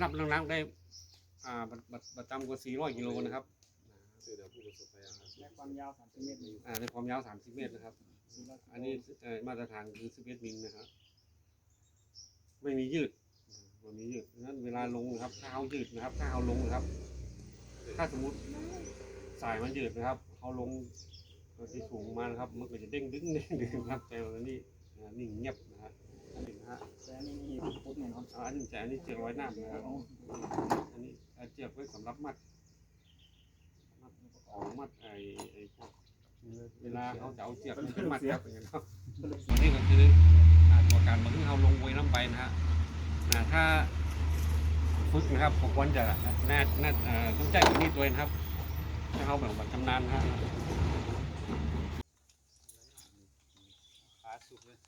นับนับๆได้ อ่าบัตบัตบัตต่ำกว่า400กิโลนะครับคือเดี๋ยวผู้ประสบภัยนะครับและความยาว30เมตรนี่อ่าในความยาว 30 เมตรนะครับ อันนี้เอ่อมาตรฐานคือ11มิลนะครับ ไม่มียืดไม่มียืดดังนั้นเวลาลงนะครับถ้าเอายืดนะครับถ้าเอาลงนะครับ ถ้าสมมุติสายมันยืดนะครับเขาลงที่สูงมานะครับ มันก็จะเด้งดึงเด้งดึงครับแต่วันนี้อ่านิ่งเงียบนะฮะอันนี้นะฮะ แต่อันนี้นี่ปุ๊บแน่นอนอ่าอันนี้แต่อันนี้เชือกร้อยน้ำนะครับอันนี้เอาเชือกไว้สำหรับมัดมัดของมัดไอ้ไอ้พวกเวลาเขาจะเอาเชือกไปมัดครับอย่างเงี้ยเนาะตัวนี้ก็คืออ่าตัวการมันคือเอาลงไว้น้ำไปนะฮะอ่าถ้าฝึกนะครับผมควรจะน่าน่าเอ่อต้องใจตัวนี้ตัวเองครับถ้าเขาแบบว่าชำนาญนะฮะขาสุกเลย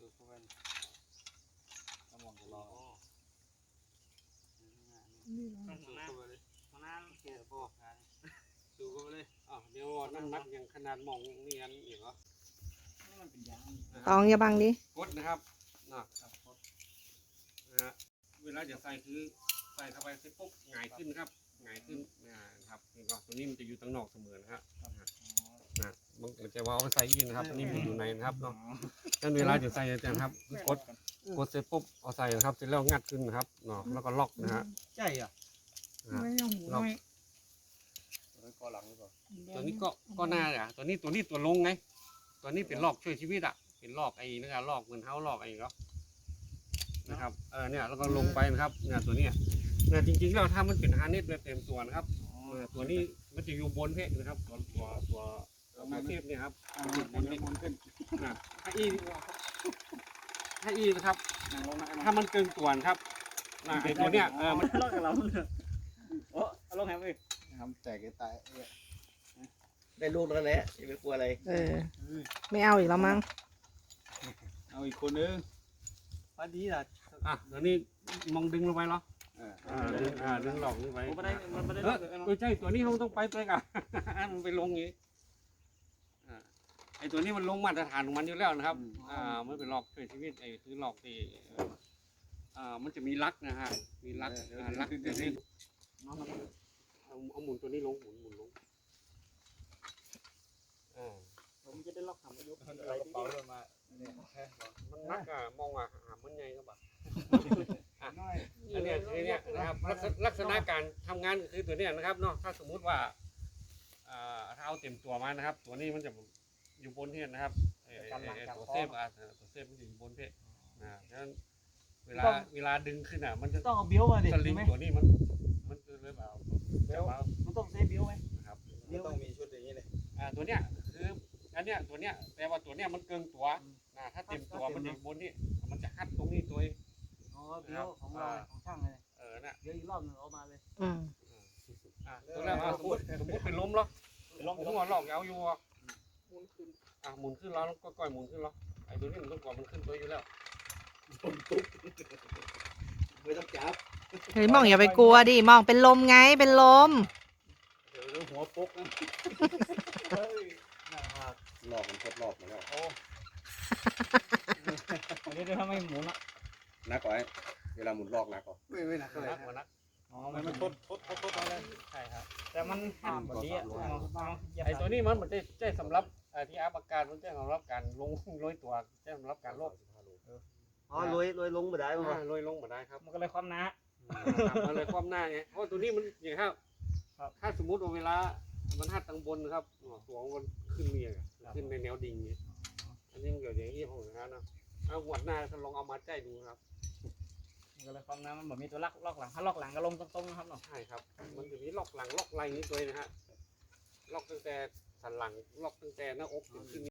สุกเข้าไปน้ำมันจะรอสุกเข้าไปเลยมานั่งเกี่ยวพอสุกเข้าไปเลยอ๋อเดี๋ยวน้ำหนักอย่างขนาดมองนี่อันอีกเหรอนี่มันเป็นยางตองอย่าบังดิกดนะครับนะนะฮะเวลาจะใส่คือใส่เข้าไปเสร็จปุ๊บหงายขึ้นครับหงายขึ้นนะครับนี่ก็ตัวนี้มันจะอยู่ตั้งนอกเสมอนะฮะ นะมันมันจะว่าเอาไปใส่ยิงนะครับอันนี่มันอยู่ในนะครับเนาะดังนั้นเวลาจะใส่อาจารย์ครับคือกดกดเสร็จปุ๊บเอาใส่นะครับเสร็จแล้วงัดขึ้นนะครับเนาะแล้วก็ล็อกนะฮะใช่อะนะฮะไม่เอาหูน้อยตัวนี้คอหลังหรือเปล่าตัวนี้ก็ก็น่าอะตัวนี้ตัวนี้ตัวลงไง ตัวนี้เป็นลอกช่วยชีวิตอะเป็นลอกไอ้นะครับลอกเหมือนเท้าลอกไอ้ก็นะครับเออเนี่ยแล้วก็ลงไปนะครับเนี่ยตัวเนี้ยเนี่ยจริงๆแล้วถ้ามันเป็นฮาร์เนสแบบเต็มตัวนะครับเออตัวนี้มันจะอยู่บนเพศนะครับตัวตัวตัว ตัวเทพเนี่ยครับอ่ามันจะมันขึ้นนะถ้าอีถ้าอีนะครับ นั่งลงนะถ้ามันเกินตัวนะครับนะไอ้ตัวเนี้ยเออมันลอกกับเราเนี่ยโอ้เอาลงแฮมเลยทำแตกตายได้ลูกแล้วแหละอย่าไปกลัวอะไร เออ ไม่เอาอีกแล้วมั้ง เอาอีกคนนึงพอดีล่ะอะเดี๋ยวนี้มองดึงลงไปเหรออ่าอ่าดึงอ่าดึงหลอกลงไปโอ้ไม่ได้มันไม่ได้เอลออกเลยเออใช่ตัวนี้เขาต้องไปตัวกันมันไปลงอย่างนี้อ่า ไอตัวนี้มันลงมาตรฐานของมันอยู่แล้วนะครับ อ่าไม่เป็นหลอกช่วยชีวิตไอ้คือหลอกที่เอ่ออ่า มันจะมีลักนะฮะ มีลักอ่าลักเดี๋ยวนี้เอาเอาหมุนตัวนี้ลงหมุนหมุนลงอ่าผมจะได้ล็อกทำประโยชน์เอาอะไรกระที่เป๋าลงมาเนี่ยแค่มันลักอะมองอะหามันไงครับอะน้อยอันเนี้ยคือเนี่ยนะครับลักษณะลักษณะการทำงานก็คือตัวเนี้ยนะครับเนาะถ้าสมมุติว่าอ่าถ้าเอาเต็มตัวมานะครับ ตัวนี้มันจะ อยู่บนเทียนนะครับเอ่อเอ่อเอ่อตัวเซฟอะตัวเซฟมันจะอยู่บนเพศนะฉะนั้นเวลาเวลาดึงขึ้นอะ มันจะต้องเอาเบี้ยวมาดิสลิงใช่ไหมตัวนี้มัน มันจะเลยแบบเบลมันต้องใช้เบี้ยวไหมนะครับไม่ต้องมีชุดอย่างนี้เลยอ่าตัวเนี้ยคืออันเนี้ยตัวเนี้ยแต่ว่าตัวเนี้ยมันเกินตัวนะถ้าเต็มตัวมันอยู่บนนี่มันจะคัดตรงนี้ตัวเองอ๋อเบี้ยวของเราของช่างเลยเออน่ะเดี๋ยวอีกรอบหนึงเอามาเลยอืมอะตัวแรกอะสมมติสมมติเป็นล้มเหรอเป็นล้มหัวหลอกเอาอยู่อะ หมุนขึ้น อะหมุนขึ้นแล้วก็ก้อยหมุนขึ้นแล้วไอ้ตัวนี้มันต้องกว่ามันขึ้นตัวอยู่แล้วไม่ต้องจับเฮ้ยมองอย่าไปกลัวดิมองเป็นลมไงเป็นลม เดี๋ยวหัวปุ๊กนะเฮ้ยหลอกมันทดรอบมาแล้วอันนี้เดี๋ยวถ้าไม่หมุนอะนักกว่าเวลาหมุนลอกนักกว่าไม่ไม่หนักเท่าไหร่นักกว่านักอ๋อมัมันนมัมันนทดทดทดทดอะไรใช่ครับแต่มันห้ามแบบนี้อะเอาเอาอย่าไอ้ตัวนี้มันเหมือนได้ใช้สำหรับไอ้ ที่อาอาการมันใช้สำหรับการลงโรยตัวใช้สำหรับการโรคอ๋อรวยรวยลงมาได้มั้งอ่าโรยลงมาได้ครับ มันก็เลยความหนามันเลยความหน้าไงเพราะตัวนี้มันอย่างครับครับถ้าสมมุติว่าเวลามันหัดตังบนนะครับตัวมันขึ้นเมียขึ้นในแนวดิ่งนี่อันนี้มันเกิดอย่างนี้ผมนะเนาะเอาหัวหน้าก็ลองเอามาใจดูครับมันก็เลยความหนามันแบบมีตัวล็อกล็อกหลังถ้าล็อกหลังก็ลงตรงๆนะครับเนาะใช่ครับ มันจะมีล็อกหลังล็อกไหล่นี่ตัวนะฮะ ล็อกตั้งแต่สันหลังล็อกตั้งแต่หน้าอกขึ้น